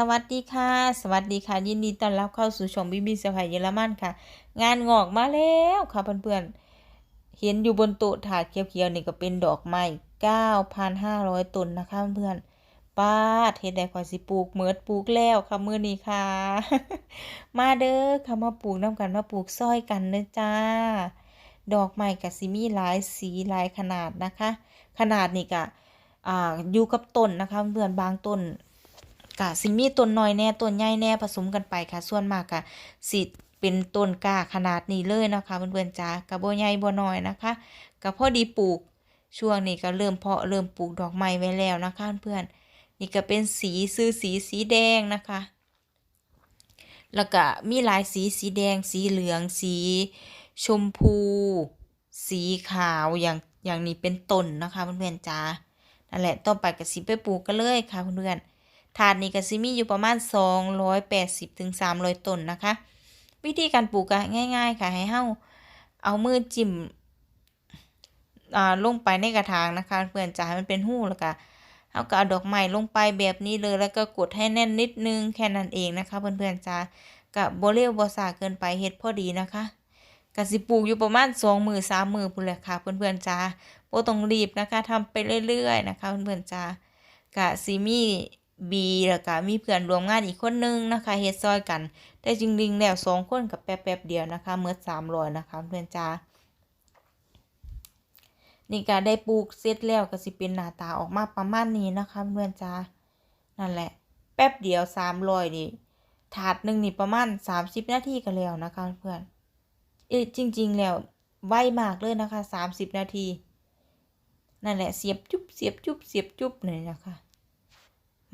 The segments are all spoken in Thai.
สวัสดีค่ะ สวัสดีค่ะ ยินดีต้อนรับเข้าสู่ช่องบีบีสะพายเยอรมันค่ะ งานงอกมาแล้วค่ะเพื่อนๆ เห็นอยู่บนโต๊ะถาดเขียวๆนี่ก็เป็นดอกไม้9,500ต้นนะคะเพื่อนๆป้าดเฮ็ดได้ข่อยสิปลูกเมิดปลูกแล้วค่ะมื้อนี้ค่ะ มาเด้อค่ะมาปลูกนํกันมาปลูกซอยกันเด้อจ้า ดอกไม้ก็สิมีหลายสีหลายขนาดนะคะ ขนาดนี่ก็อ่าอยู่กับต้นนะคะเพื่อนบางต้น กะสิมีต้นน้อยแน่ต้นใหญ่แน่ผสมกันไปค่ะ ส่วนมากกะสิเป็นต้นก้าขนาดนี้เลยนะคะเพื่อนๆจ้ากะบ่ใหญ่บ่น้อยนะคะกะพอดีปลูกช่วงนี้ก็เริ่มเพาะเริ่มปลูกดอกไม้ไว้แล้วนะคะเพื่อนนี่ก็เป็นสีซื้อสีสีแดงนะคะ แล้วก็มีหลายสีสีแดง สีเหลือง สีชมพู สีขาวอย่างอย่างนี้เป็นต้นนะคะเพื่อนๆจ้านั่นแหละต่อไปก็สิไปปลูกกันเลยค่ะเพื่อนๆ ถาดนี้ก็สิมีอยู่ประมาณ 280ถึง300ต้นนะคะ วิธีการปลูกก็ง่าย ๆ ค่ะให้เฮาเอามือจิ้มอ่าลงไปในกระถางนะคะเพื่อนจะให้มันเป็นหู้แล้วก็เฮาก็เอาดอกไม้ลงไปแบบนี้เลยแล้วก็กดให้แน่นนิดนึงแค่นั้นเองนะคะ เพื่อนๆจ้าก็บ่เร็วบ่ช้าเกินไปเฮ็ดพอดีนะคะกสิปลูกอยู่ประมาณ2มื้อ3มือพุ่นแหละค่ะ เพื่อนๆจ้าโบต้องรีบนะคะทำไปเรื่อยๆนะคะ เพื่อนๆจ้าก็สิมี บีแล้วก็มีเพื่อนร่วมงานอีกคนนึงนะคะเฮ็ดซอยกัน แต่จริงๆแล้วสองคนกับแป๊บๆเดียวนะคะเมื่อสามร้อยนะคะเพื่อนจ้านี่ก็ได้ปลูกเสร็จแล้วก็สิเป็นหน้าตาออกมาประมาณนี้นะคะเพื่อนจ้านั่นแหละ แป๊บเดียวสามร้อยนี่ถาดหนึ่งนี่ประมาณสามสิบนาทีก็แล้วนะคะเพื่อนเอจริง ๆ แล้วไวมากเลยนะคะสามสิบนาที นั่นแหละเสียบจุ๊บเสียบจุ๊บเสียบจุ๊บเลยนะคะ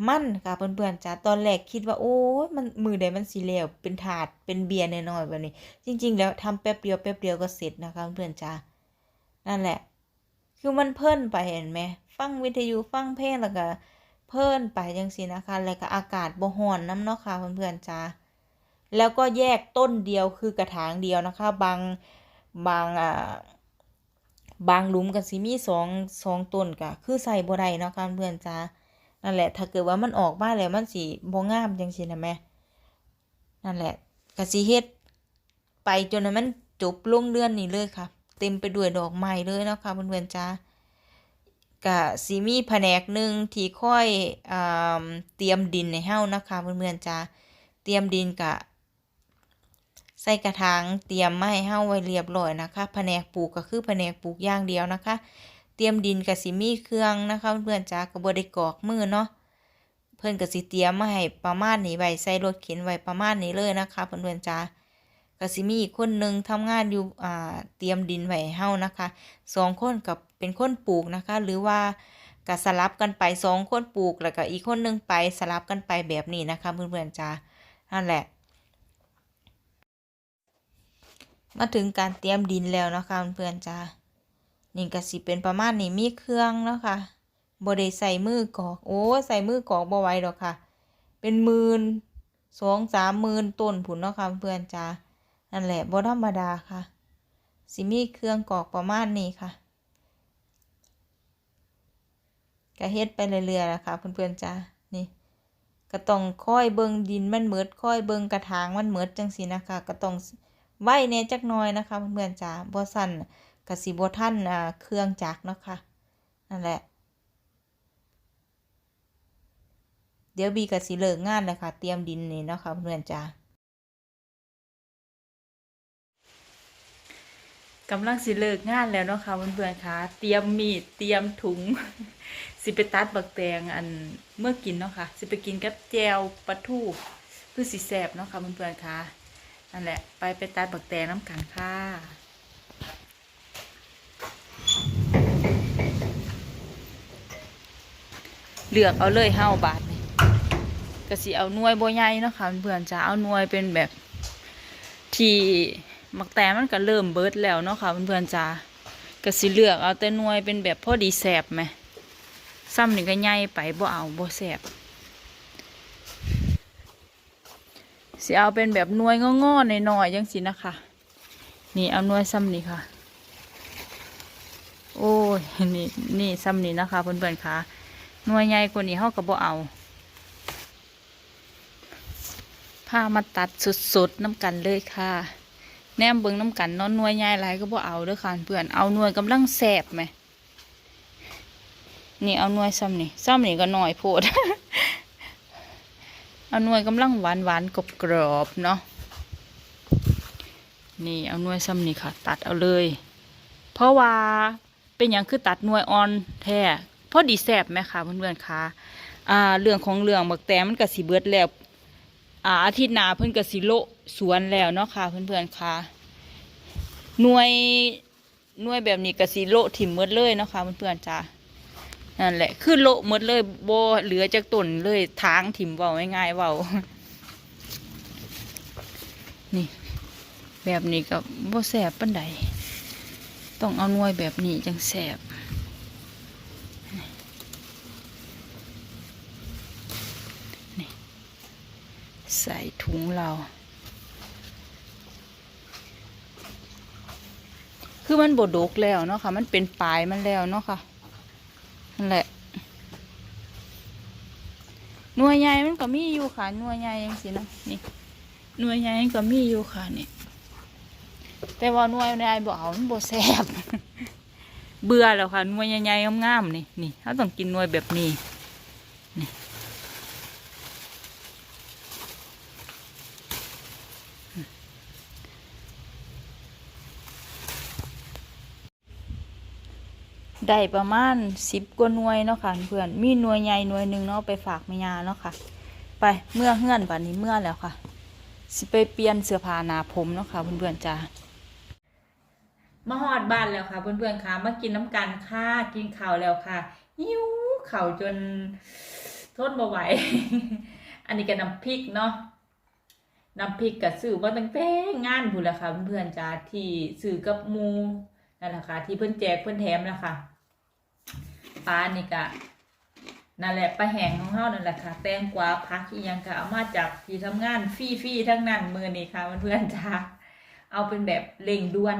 มันค่ะเพื่อนๆจ้าตอนแรกคิดว่าโอ้ยมันมือใดมันสีเหลวเป็นถาดเป็นเบียร์น้อยๆแบบนี้ จริง ๆ แล้วทำแป๊บเดียวแป๊บเดียวก็เสร็จนะคะเพื่อนๆจ้านั่นแหละ คือมันเพิ่นไปเห็นไหมฟังวิทยุฟังเพลงแล้วก็เพิ่นไปจังซี่นะคะแล้วก็อากาศบ่ร้อนน้ำเนาะค่ะเพื่อนๆจ้าแล้วก็แยกต้นเดียวคือกระถางเดียวนะคะ บางบางอ่าบางหลุมก็สิมีสองสองต้นก็คือใส่บ่ได้เนาะค่ะเพื่อนจ้า นั่นแหละ ถ้าเกิดว่ามันออกมาแล้วมันสิบ่งามจังซี่นะแม่นั่นแหละก็สิเฮ็ดไปจนมันจบลงเดือนนี้เลยค่ะ เต็มไปด้วยดอกไม้เลยนะค่ะเพื่อนๆจ้าก็สิมีแผนกหนึ่งที่ค่อยอเตรียมดินให้เฮานะคะเพื่อนๆจ้าเตรียมดินกะใส่กระถางเตรียมมาให้เฮาไว้เรียบร้อยนะคะ แผนกปลูกก็คือแผนกปลูกอย่างเดียวนะคะ เตรียมดินกับสิมีเครื่องนะคะเพื่อนจ้าก็บ่ได้กอกมือเนาะเพื่อนก็สิเตรียมมาให้ประมาณนี้ไว้ใส่รถเข็นไว้ประมาณนี้เลยนะคะเพื่อนๆจ้าก็สิมีอีกคนหนึงทำงานอยู่อ่าเตรียมดินไว้ให้เฮานะคะสองคนกับเป็นคนปลูกนะคะ หรือว่าก็สลับกันไปสองคนปลูกแล้วก็อีกคนนึงไปสลับกันไปแบบนี้นะคะเพื่อนๆจ้านั่นแหละมาถึงการเตรียมดินแล้วนะคะเพื่อนๆจ้า นี่ก็สิเป็นประมาณนี้มีเครื่องเนาะค่ะบ่ได้ใส่มือกอกโอ้ใส่มือกอกบ่ไหวดอกค่ะ เป็นหมื่นสองสามหมื่นต้นผุนเนาะค่ะเพื่อนจ้านั่นแหละบ่ธรรมดาค่ะ สิมีเครื่องกอกประมาณนี้ค่ะก็เฮ็ดไปเรื่อยๆนะคะเพื่อนๆจ้านี่ก็ต้องค่อยเบิ่งดินมันเหมิดค่อยเบิ่งกระถางมันเหมิดจังซี่นะคะก็ต้องไว้แน่จักน่อยนะคะเพื่อนๆจ้าบ่สั่น กสิบท่านอ่าเครื่องจักรเนาะค่ะนั่นแหละ เดี๋ยวบีกสิเลิกงานเลยค่ะ เตรียมดินนี่เนาะค่ะเพื่อนจ้ากำลังสิเลิกงานแล้วเนาะค่ะเพื่อนๆค่ะ เตรียมมีดเตรียมถุง สิไปตัดบักแตงอันเมื่อกินเนาะค่ะ สิไปกินกับแจวปลาทูคือสิแสบเนาะค่ะเพื่อนๆค่ะนั่นแหละ ไปไปตัดบักแตงน้ำกันค่ะ เลือกเอาเลยเฮาบาทนี่ก็สิเอาหน่วยโบ่ใหญ่เนาะค่ะเพื่อนจะเอาหน่วยเป็นแบบที่มักแตมันก็เริ่มเบิดแล้วเนาะค่ะเพื่อนๆจ้าก็สิเลือกเอาแต่หน่วยเป็นแบบพอดีแสบไหมซ้ำหนี่งก็ใหญ่ไปบ่เอาบ่แสบสิเอาเป็นแบบหน่วยงอๆหน่อยๆจังสินะคะ นี่เอาหน่วยซ้ำนี่ค่ะ โอ้ยนี่นี่ซ้ำนี่นะคะเพื่อนๆค่ะ หน่วยใหญ่กว่านี้เขาก็บ่เอาพามาตัดสดๆน้ำกันเลยค่ะ แนมเบิงน้ำกันนอนหน่วยใหญ่หลายก็บ่เอาเด้อค่ะเพื่อนเอาหน่วยกำลังแสบไหมนี่เอาหน่วยซ้ำนี่ซ้ำนี่ก็หน่อยโพดเอาหน่วยกำลังหวานหวานๆกรอบๆเนาะนี่เอาหน่วยซ้ำนี่ค่ะ ตัดเอาเลย เพราะว่าเป็นอย่างคือตัดหน่วยอ่อนแท้ พอดีแสบไหมคะเพื่อนๆคะอ่าเรื่องของเรื่องบักแตมันก็สิเบิดแล้วอ่าอาทิตย์หน้าเพิ่นก็สิโลสวนแล้วเนาะค่ะเพื่อนๆค่ะหน่วยหน่วยแบบนี้ก็สิโลถิ่มหมดเลยเนาะค่ะเพื่อนๆจ้านั่นแหละคือโละหมดเลยโบเหลือจากต้นเลยทางถิ่มเว้าง่ายๆเว้านี่ แบบนี้ก็บ่แสบปานใดต้องเอาหน่วยแบบนี้จังแสบ ใส่ถุงเรา คือมันบดกแล้วเนาะค่ะ มันเป็นปลายมันแล้วเนาะค่ะนั่นแหละหน่วยใหญ่มันก็มีอยู่ค่ะหน่วยใหญ่ยังสินะนี่หน่วยใหญ่มันก็มีอยู่ค่ะนี่แต่ว่าหน่วยใหญ่บ่เอามันบ่แซบเบื่อแล้วค่ะหน่วยใหญ่ๆงามๆนี่นี่เราต้องกินหน่วยแบบนี้นี่ ได้ประมาณสิบกว่าหน่วยเนาะค่ะเพื่อนมีหน่วยใหญ่หน่วยหนึ่งเนาะไปฝากแม่ยาเนาะค่ะ ไปเมื่อเฮือนบัดนี้เมื่อแล้วค่ะ สิไปเปลี่ยนเสื้อผ้าหนาผมเนาะค่ะเพื่อนๆจ้ามาฮอดบ้านแล้วค่ะเพื่อนๆค่ะมากินน้ำกันค่ะกินข้าวแล้วค่ะหิวข้าวจนทนบ่ไหว อันนี้ก็น้ำพริกเนาะน้ำพริกกับซื้อมาตั้งแต่งานพูนแหละค่ะเพื่อนๆจ้าที่ซื้อกับมูนั่นแหละค่ะที่เพื่อนแจกเพื่อนแถมแล้วค่ะ ปลานี่ก็นั่นแหละปลาแห้งของเฮานั่นแหละค่ะ แตงกวาพักอีหยังก็เอามาจากที่ทำงานฟรีๆทั้งนั้นมือนี้ค่ะเพื่อนๆจ้าเอาเป็นแบบเร่งด่วน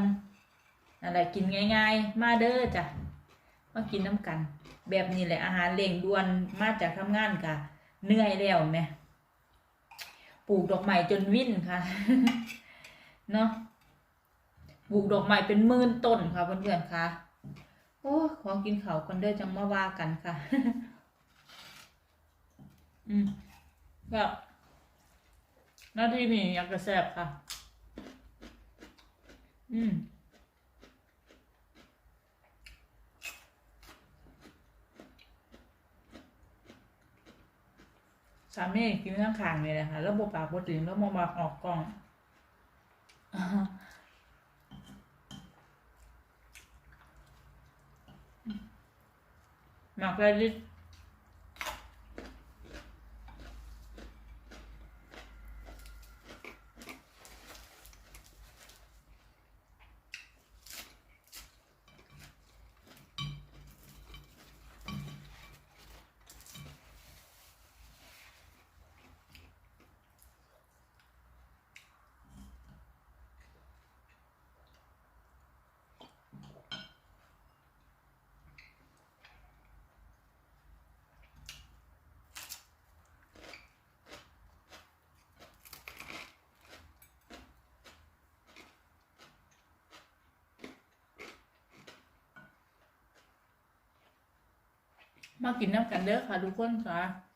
นั่นแหละกินง่าย ๆ มาเด้อจ้ะมากินน้ำกัน แบบนี้แหละอาหารเร่งด่วนมาจากทำงานค่ะเหนื่อยแล้วแหม่ปลูกดอกไม้จนวิ่นค่ะเนาะปลูกดอกไม้เป็นหมื่นต้นค่ะเพื่อนๆค่ะ โอ้ขอกินเขาวก่อนเด้อจังมาว่ากันค่ะ อืมแบบหน้าที่นี่อยากจะแซบค่ะ อืมสามีกินทั้งขางเลยนะคะแล้วบปากบถึงแล้วมองมาออกกล้อง อ่ มากินน้ำกันเด้อค่ะทุกคนค่ะ